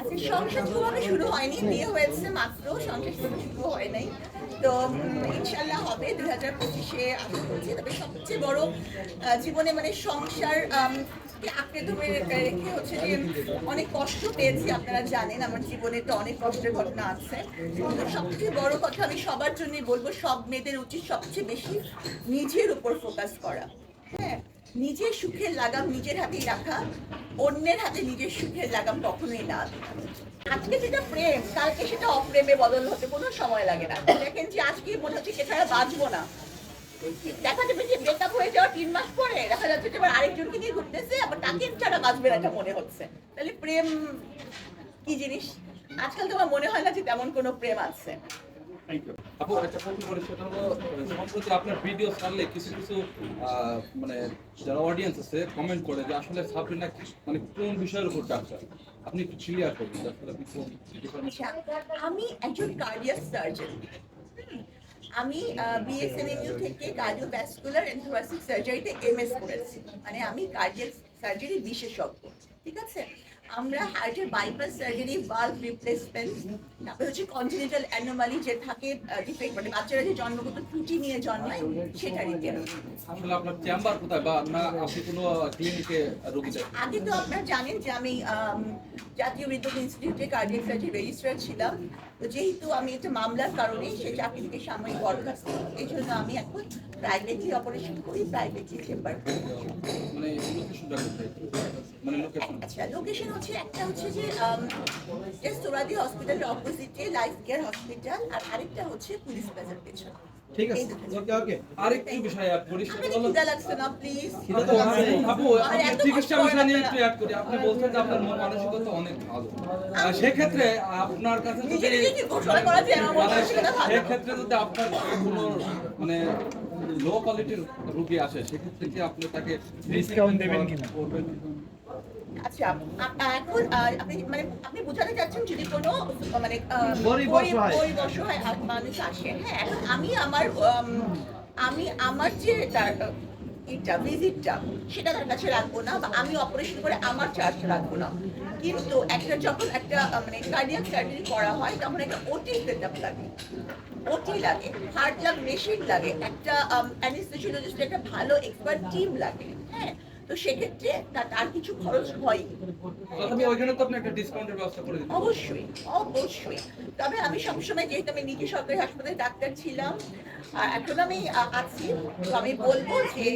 আচ্ছা সংসার জীবনে শুরু হয়নি হয়েছে মাত্র, সংসার শুরু হয় নাই। তো ইনশাল্লাহ হবে হাজার পঁচিশে সবচেয়ে বড় জীবনে মানে সংসার আঁকড়ে রেখে হচ্ছে যে অনেক কষ্ট পেয়েছি, আপনারা জানেন, আমার জীবনে তো অনেক কষ্টের ঘটনা আছে। সবচেয়ে বড় কথা আমি সবার জন্যই বলব, সব মেয়েদের উচিত সবচেয়ে বেশি নিজের উপর ফোকাস করা। হ্যাঁ নিজের সুখের লাগাম নিজের হাতেই রাখা, অন্যের হাতে নিজের সুখের লাগাম কখনোই না। আজকে যেটা প্রেম, কালকে সেটা অপ্রেমে বদল হতে কোনো সময় লাগে না। দেখেন যে আজকে মনে হচ্ছে ছাড়া বাঁচবো না। দেখা যাবে যে ব্রেকআপ হয়ে যাওয়ার তিন মাস পরে দেখা যাচ্ছে যে আবার আরেকজনকে নিয়ে ঘুরতেছে, আবার তাকে ছাড়া বাঁচবে না এটা মনে হচ্ছে। তাহলে প্রেম কি জিনিস? আজকাল তোমার মনে হয় না যে তেমন কোনো প্রেম আছে। মানে মানে আচ্ছা আমি একজন কার্ডিয়াক সার্জন আমি বিএসএনএমইউ থেকে কার্ডিওভ্যাসকুলার এন্ড থোরাসিক সার্জারিতে এমএস করেছি। মানে আমি কার্ডিয়াক সার্জারি বিশেষজ্ঞ, ঠিক আছে? আমরা হার্টের বাইপাস সার্জারি ভালভ রিপ্লেসমেন্ট তারপরে হচ্ছে কনজেনিটাল অ্যানোমালি যে থাকে ডিফেক্ট মানে বাচ্চারা যে জন্মগত ত্রুটি নিয়ে জন্মায় সেটা আসলে আপনার চেম্বার কোথায় বা না আপনি কোনো ক্লিনিকে রোগী আগে তো আপনারা জানেন যে আমি জাতীয় হৃদরোগ ইনস্টিটিউটে কার্ডিয়াক সার্জারি রেজিস্ট্রার ছিলাম। তো যেহেতু আমি একটা মামলার কারণে সেই চাকরি থেকে সাময়িক বরখাস্ত এই জন্য আমি এখন প্রাইভেটলি অপারেশন করি প্রাইভেটলি চেম্বার মানে লোকেশনটা মানে লোকেশন আচ্ছা লোকেশন হচ্ছে একটা হচ্ছে যে সোরাদি হসপিটালের অপোজিটে লাইফ কেয়ার হসপিটাল আর আরেকটা হচ্ছে পুলিশ প্লাজার পেছনে। ঠিক আছে। ওকে ওকে আরেকটু বিষয় অ্যাড করি সেটা আপনাদের হলো খিদা লাগছে না প্লিজ খিদা তো লাগছে। আপু আপনি চিকিৎসা বিষয় নিয়ে একটু অ্যাড করি। আপনি বলছেন যে আপনার মন মানসিকতা অনেক ভালো। আর সেক্ষেত্রে আপনার কাছে যদি মনে সেক্ষেত্রে যদি আপনার কোনো মানে লো কোয়ালিটির রুগী আসে সেক্ষেত্রে কি আপনি তাকে Discount দেবেন কিনা? আচ্ছা এখন আপনি মানে আপনি বোঝাতে চাচ্ছেন যদি কোনো মানে গরিব অসহায়। মানুষ আসে হ্যাঁ এখন আমি আমার আমি আমার যে তার এটা ভিজিটটা সেটা তার কাছে রাখব না বা আমি অপারেশন করে আমার চার্জ রাখব না। কিন্তু একটা যখন একটা মানে কার্ডিয়াক সার্জারি করা হয় তখন একটা ওটি সেটআপ লাগে। ওটি লাগে হার্ট লাগ মেশিন লাগে একটা ভালো এক্সপার্ট টিম লাগে হ্যাঁ। তো সেক্ষেত্রে তার কিছু খরচ হয় অবশ্যই অবশ্যই। তবে আমি সবসময় যেহেতু আমি নিজে সরকারি হাসপাতালে ডাক্তার ছিলাম এখন আমি আছি। তো আমি বলব যে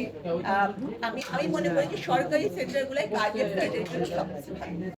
আমি আমি মনে করি যে সরকারি সেন্টারগুলোয় কার্ডিয়াক সার্জারির জন্য সবচেয়ে ভালো।